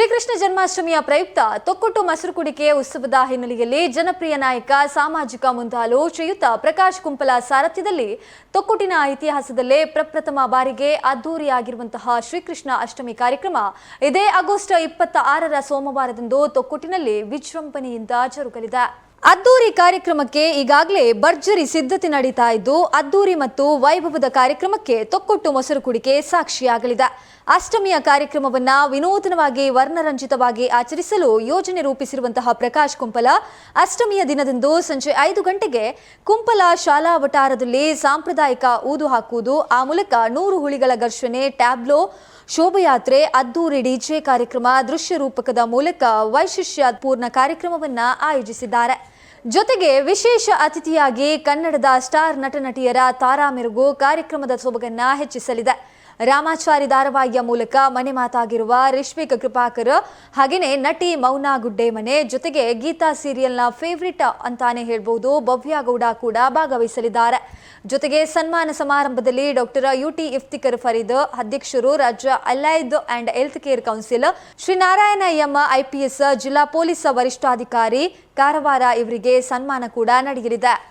ಶ್ರೀಕೃಷ್ಣ ಜನ್ಮಾಷ್ಟಮಿಯ ಪ್ರಯುಕ್ತ ತೊಕ್ಕೊಟ್ಟು ಮೊಸರು ಕುಡಿಕೆ ಉತ್ಸವದ ಹಿನ್ನೆಲೆಯಲ್ಲಿ ಜನಪ್ರಿಯ ನಾಯಕ, ಸಾಮಾಜಿಕ ಮುಂದಾಲು ಶ್ರೀಯುತ ಪ್ರಕಾಶ್ ಕುಂಪಲ ಸಾರಥ್ಯದಲ್ಲಿ ತೊಕ್ಕೊಟ್ಟಿನ ಇತಿಹಾಸದಲ್ಲೇ ಪ್ರಪ್ರಥಮ ಬಾರಿಗೆ ಅದ್ದೂರಿಯಾಗಿರುವಂತಹ ಶ್ರೀಕೃಷ್ಣ ಅಷ್ಟಮಿ ಕಾರ್ಯಕ್ರಮ. ಇದೇ ಆಗಸ್ಟ್ ಇಪ್ಪತ್ತ ಆರರ ಸೋಮವಾರದಂದು ತೊಕ್ಕೊಟ್ಟಿನಲ್ಲಿ ವಿಜೃಂಭಣೆಯಿಂದ ಜರುಗಲಿದೆ. ಅದ್ದೂರಿ ಕಾರ್ಯಕ್ರಮಕ್ಕೆ ಈಗಾಗಲೇ ಭರ್ಜರಿ ಸಿದ್ಧತೆ ನಡೀತಾ ಇದ್ದು, ಅದ್ದೂರಿ ಮತ್ತು ವೈಭವದ ಕಾರ್ಯಕ್ರಮಕ್ಕೆ ತೊಕ್ಕೊಟ್ಟು ಮೊಸರು ಕುಡಿಕೆ ಸಾಕ್ಷಿಯಾಗಲಿದೆ. ಅಷ್ಟಮಿಯ ಕಾರ್ಯಕ್ರಮವನ್ನ ವಿನೂತನವಾಗಿ ವರ್ಣರಂಜಿತವಾಗಿ ಆಚರಿಸಲು ಯೋಜನೆ ರೂಪಿಸಿರುವಂತಹ ಪ್ರಕಾಶ್ ಕುಂಪಲ, ಅಷ್ಟಮಿಯ ದಿನದಂದು ಸಂಜೆ ಐದು ಗಂಟೆಗೆ ಕುಂಪಲ ಶಾಲಾ ವಟಾರದಲ್ಲಿ ಸಾಂಪ್ರದಾಯಿಕ ಊದು ಹಾಕುವುದು, ಆ ಮೂಲಕ ನೂರು ಹುಳಿಗಳ ಘರ್ಷಣೆ, ಟ್ಯಾಬ್ಲೋ, ಶೋಭಯಾತ್ರೆ, ಅದ್ದೂರಿ ಡಿಜೆ ಕಾರ್ಯಕ್ರಮ ದೃಶ್ಯ ರೂಪಕದ ಮೂಲಕ ವೈಶಿಷ್ಟ್ಯಪೂರ್ಣ ಕಾರ್ಯಕ್ರಮವನ್ನ ಆಯೋಜಿಸಿದ್ದಾರೆ. ಜೊತೆಗೆ ವಿಶೇಷ ಅತಿಥಿಯಾಗಿ ಕನ್ನಡದ ಸ್ಟಾರ್ ನಟ ನಟಿಯರ ತಾರಾ ಮೆರುಗು ಕಾರ್ಯಕ್ರಮದ ಸೊಬಗನ್ನ ಹೆಚ್ಚಿಸಲಿದೆ. ರಾಮಾಚಾರಿ ಧಾರಾವಾಹಿಯ ಮೂಲಕ ಮನೆ ಮಾತಾಗಿರುವ ರಿಶ್ವಿಕ್ ಕೃಪಾಕರ್ ಹಾಗೆಯೇ ನಟಿ ಮೌನಾ ಗುಡ್ಡೆ ಮನೆ ಜೊತೆಗೆ ಗೀತಾ ಸೀರಿಯಲ್ನ ಫೇವ್ರಿಟ್ ಅಂತಾನೆ ಹೇಳ್ಬಹುದು ಭವ್ಯ ಗೌಡ ಕೂಡ ಭಾಗವಹಿಸಲಿದ್ದಾರೆ. ಜೊತೆಗೆ ಸನ್ಮಾನ ಸಮಾರಂಭದಲ್ಲಿ ಡಾಕ್ಟರ್ ಯುಟಿ ಇಫ್ತಿಕರ್ ಫರೀದ್, ಅಧ್ಯಕ್ಷರು ರಾಜ್ಯ allied and health care council, Shri Narayana M IPS ಜಿಲ್ಲಾ ಪೊಲೀಸ್ ವರಿಷ್ಠಾಧಿಕಾರಿ ಕಾರವಾರ ಇವರಿಗೆ ಸನ್ಮಾನ ಕೂಡ ನಡೆಯಲಿದೆ.